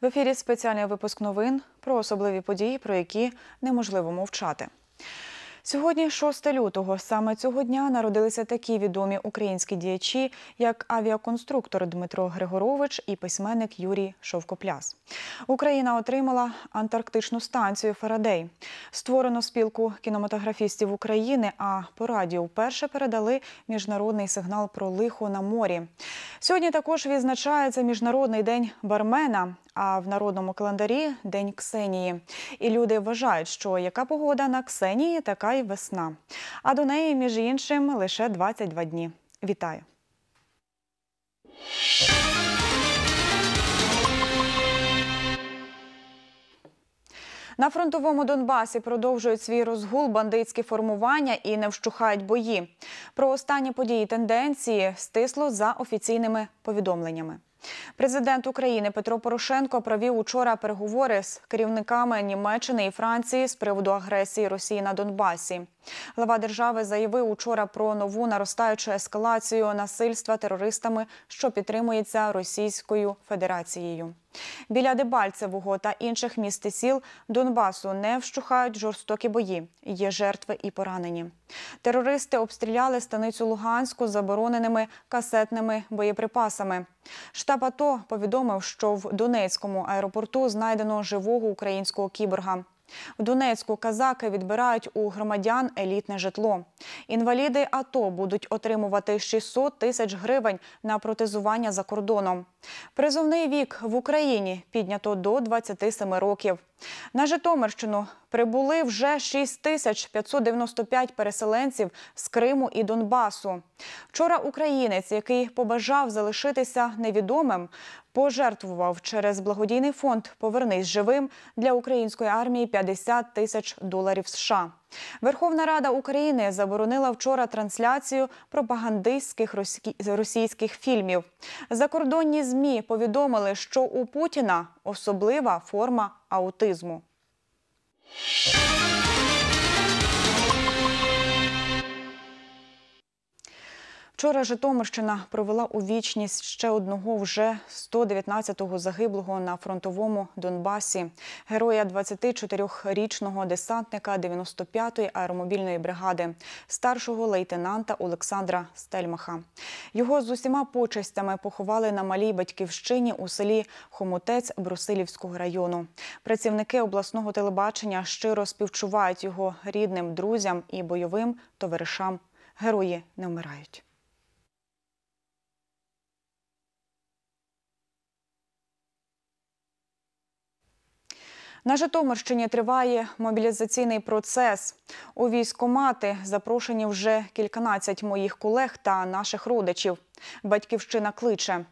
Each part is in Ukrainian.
В ефірі спеціальний випуск новин про особливі події, про які неможливо мовчати. Сьогодні, 6 лютого, саме цього дня народилися такі відомі українські діячі, як авіаконструктор Дмитро Григорович і письменник Юрій Шовкопляс. Україна отримала антарктичну станцію Фарадей. Створено спілку кінематографістів України, а по радіо вперше передали міжнародний сигнал про лихо на морі. Сьогодні також відзначається Міжнародний день бармена, а в народному календарі День Ксенії. І люди вважають, що яка погода на Ксенії, така й весна. А до неї, між іншим, лише 22 дні. Вітаю! На фронтовому Донбасі продовжують свій розгул бандитські формування і не вщухають бої. Про останні події тенденції стисло за офіційними повідомленнями. Президент України Петро Порошенко провів учора переговори з керівниками Німеччини і Франції з приводу агресії Росії на Донбасі. Глава держави заявив учора про нову наростаючу ескалацію насильства терористами, що підтримується Російською Федерацією. Біля Дебальцевого та інших міст і сіл Донбасу не вщухають жорстокі бої. Є жертви і поранені. Терористи обстріляли станицю Луганську забороненими касетними боєприпасами. Штаб АТО повідомив, що в Донецькому аеропорту знайдено живого українського кіборга. В Донецьку казаки відбирають у громадян елітне житло. Інваліди АТО будуть отримувати 600 тисяч гривень на протезування за кордоном. Призовний вік в Україні піднято до 27 років. На Житомирщину прибули вже 6 тисяч 595 переселенців з Криму і Донбасу. Вчора українець, який побажав залишитися невідомим, пожертвував через благодійний фонд Повернись живим для української армії 50 тисяч доларів США. Верховна Рада України заборонила вчора трансляцію пропагандистських російських фільмів. Закордонні змі повідомили, що у Путіна особлива форма аутизму. Вчора Житомирщина провела у вічність ще одного вже 119-го загиблого на фронтовому Донбасі, героя 24-річного десантника 95-ї аеромобільної бригади, старшого лейтенанта Олександра Стельмаха. Його з усіма почестями поховали на малій батьківщині у селі Хомутець Брусилівського району. Працівники обласного телебачення щиро співчувають його рідним, друзям і бойовим товаришам. Герої не вмирають. На Житомирщині триває мобілізаційний процес. У військкомати запрошені вже кільканадцять моїх колег та наших родичів. Батьківщина кличе.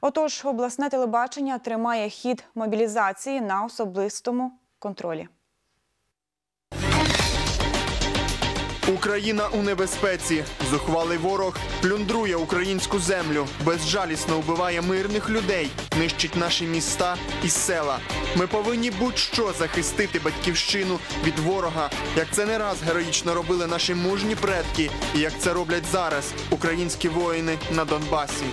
Отож, обласне телебачення тримає хід мобілізації на особистому контролі. Україна у небезпеці. Зухвалий ворог плюндрує українську землю, безжалісно вбиває мирних людей, нищить наші міста і села. Ми повинні будь-що захистити батьківщину від ворога, як це не раз героїчно робили наші мужні предки, і як це роблять зараз українські воїни на Донбасі.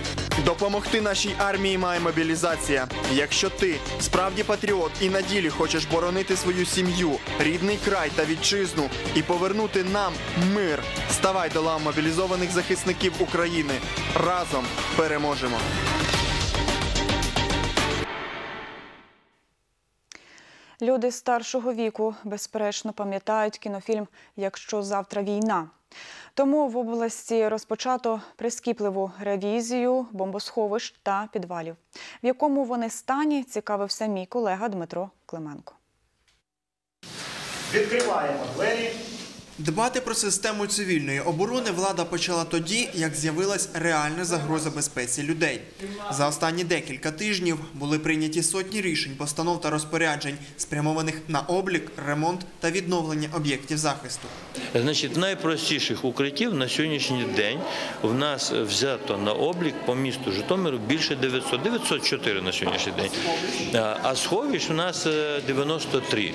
Допомогти нашій армії має мобілізація. Якщо ти справді патріот і на ділі хочеш боронити свою сім'ю, рідний край та вітчизну і повернути нам мир, ставай до лав мобілізованих захисників України. Разом переможемо. Люди старшого віку безперечно пам'ятають кінофільм Якщо завтра війна. Тому в області розпочато прискіпливу ревізію бомбосховищ та підвалів. В якому вони стані, цікавився мій колега Дмитро Клименко. Відкриваємо двері. Дбати про систему цивільної оборони влада почала тоді, як з'явилась реальна загроза безпеці людей. За останні декілька тижнів були прийняті сотні рішень, постанов та розпоряджень, спрямованих на облік, ремонт та відновлення об'єктів захисту. Значить, найпростіших укриттів на сьогоднішній день в нас взято на облік по місту Житомиру більше 900, 904 на сьогоднішній день. А- сховищ у нас е, 93.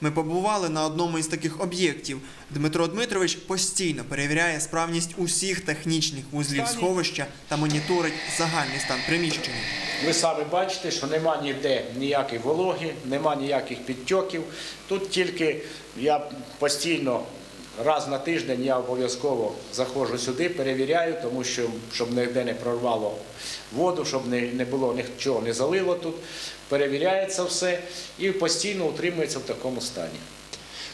Ми побували на одному із таких об'єктів. Дмитро Дмитрович постійно перевіряє справність усіх технічних вузлів сховища та моніторить загальний стан приміщення. Ви самі бачите, що нема ніде ніякої вологи, нема ніяких підтьоків. Тут тільки я постійно раз на тиждень я обов'язково заходжу сюди, перевіряю, тому що щоб ніде не прорвало воду, щоб не, не було нічого не залило тут. Перевіряється все і постійно утримується в такому стані.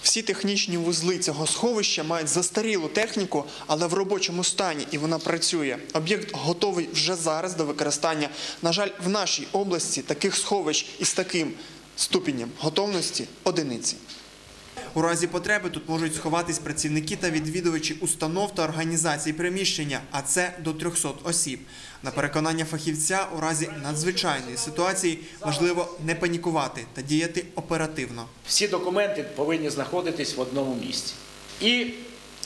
Всі технічні вузли цього сховища мають застарілу техніку, але в робочому стані, і вона працює. Об'єкт готовий вже зараз до використання. На жаль, в нашій області таких сховищ із таким ступенем готовності одиниці. У разі потреби тут можуть сховатись працівники та відвідувачі установ та організацій приміщення, а це до 300 осіб. На переконання фахівця, у разі надзвичайної ситуації важливо не панікувати та діяти оперативно. Всі документи повинні знаходитись в одному місці. І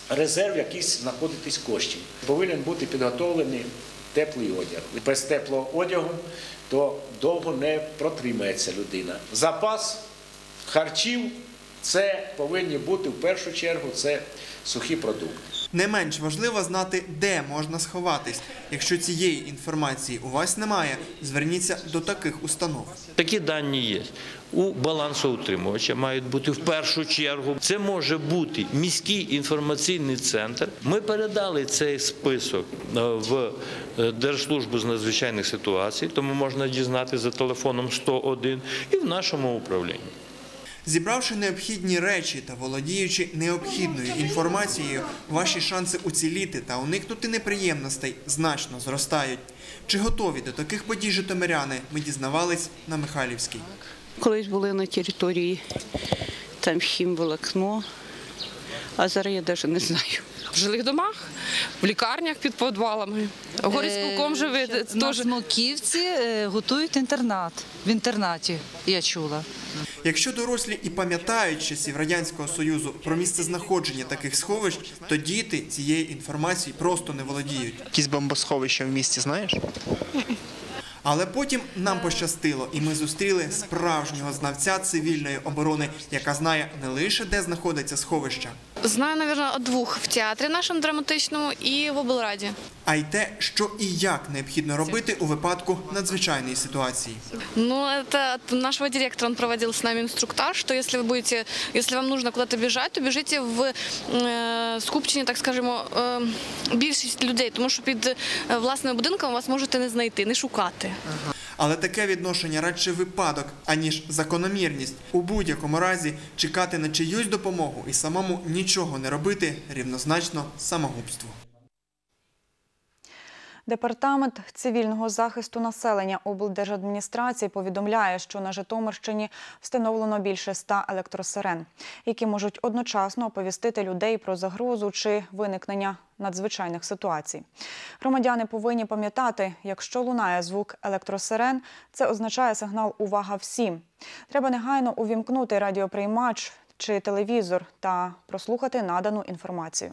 резерв якийсь знаходитись коштів. Повинен бути підготовлений теплий одяг. Без теплого одягу то довго не протримається людина. Запас харчів це повинні бути в першу чергу це сухі продукти. Не менш важливо знати, де можна сховатись. Якщо цієї інформації у вас немає, зверніться до таких установ. Такі дані є. У балансоутримувача мають бути в першу чергу. Це може бути міський інформаційний центр. Ми передали цей список е, в е, Держслужбу з надзвичайних ситуацій, тому можна дізнати за телефоном 101 і в нашому управлінні. Зібравши необхідні речі та володіючи необхідною інформацією, ваші шанси уціліти та уникнути неприємностей значно зростають. Чи готові до таких подій житомиряни? Ми дізнавались на Михайлівській. Колись були на території, там хімволокно, а зараз я навіть не знаю. в жилих домах, в лікарнях під підвалами. Горисполком живе Е, На теж. Смоківці е, готують інтернат. В інтернаті я чула. Якщо дорослі і пам'ятають часів радянського союзу про місце знаходження таких сховищ, то діти цієї інформації просто не володіють. Якісь бомбосховища в місті знаєш? Але потім нам пощастило, і ми зустріли справжнього знавця цивільної оборони, яка знає не лише де знаходиться сховище, Знаю, наверное, двох в театрі нашому драматичному і в облраді. а й те, що і як необхідно робити у випадку надзвичайної ситуації. Ну, от нашего директора он проводил с нами инструктаж, что если вы будете, если вам нужно куда-то бежать, то біжите в е, скупчення, так скажемо, е, більшість людей, тому що під е, власним будинком вас можете не знайти, не шукати. Але таке відношення радше випадок, аніж закономірність. У будь-якому разі чекати на чиюсь допомогу і самому нічого не робити рівнозначно самогубству. Департамент цивільного захисту населення облдержадміністрації повідомляє, що на Житомирщині встановлено більше ста електросирен, які можуть одночасно оповістити людей про загрозу чи виникнення надзвичайних ситуацій. Громадяни повинні пам'ятати, якщо лунає звук електросирен, це означає сигнал Увага всім. Треба негайно увімкнути радіоприймач чи телевізор та прослухати надану інформацію.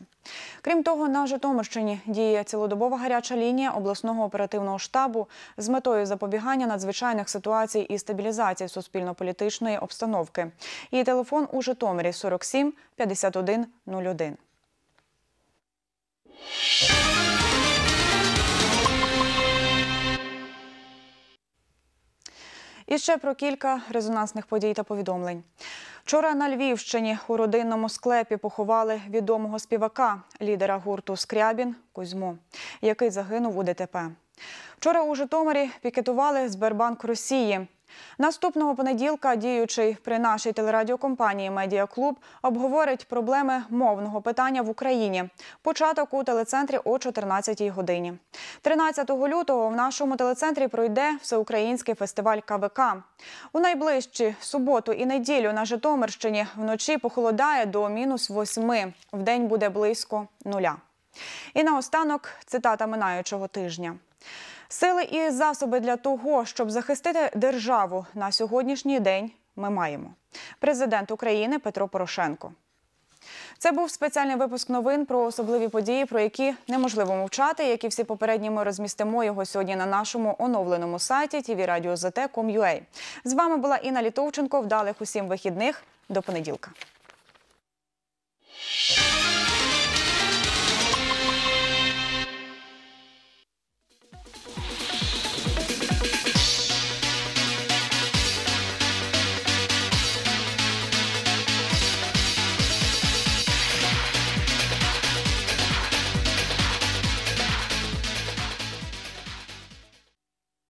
Крім того, на Житомирщині діє цілодобова гаряча лінія обласного оперативного штабу з метою запобігання надзвичайних ситуацій і стабілізації суспільно-політичної обстановки. Її телефон у Житомирі 47 51 01. І ще про кілька резонансних подій та повідомлень. Вчора на Львівщині у родинному склепі поховали відомого співака, лідера гурту Скрябін Кузьму, який загинув у ДТП. Вчора у Житомирі пікетували Сбербанк Росії. Наступного понеділка діючий при нашій телерадіокомпанії Медіаклуб обговорить проблеми мовного питання в Україні. Початок у телецентрі о 14-й годині. 13 лютого в нашому телецентрі пройде всеукраїнський фестиваль КВК. У найближчі суботу і неділю на Житомирщині вночі похолодає до мінус восьми. Вдень буде близько нуля. І наостанок цитата минаючого тижня. Сили і засоби для того, щоб захистити державу на сьогоднішній день, ми маємо. Президент України Петро Порошенко. Це був спеціальний випуск новин про особливі події, про які неможливо мовчати. Як і всі попередні, ми розмістимо його сьогодні на нашому оновленому сайті tvradio.zt.com.ua. З вами була Інна Літовченко. Вдалих усім вихідних. До понеділка.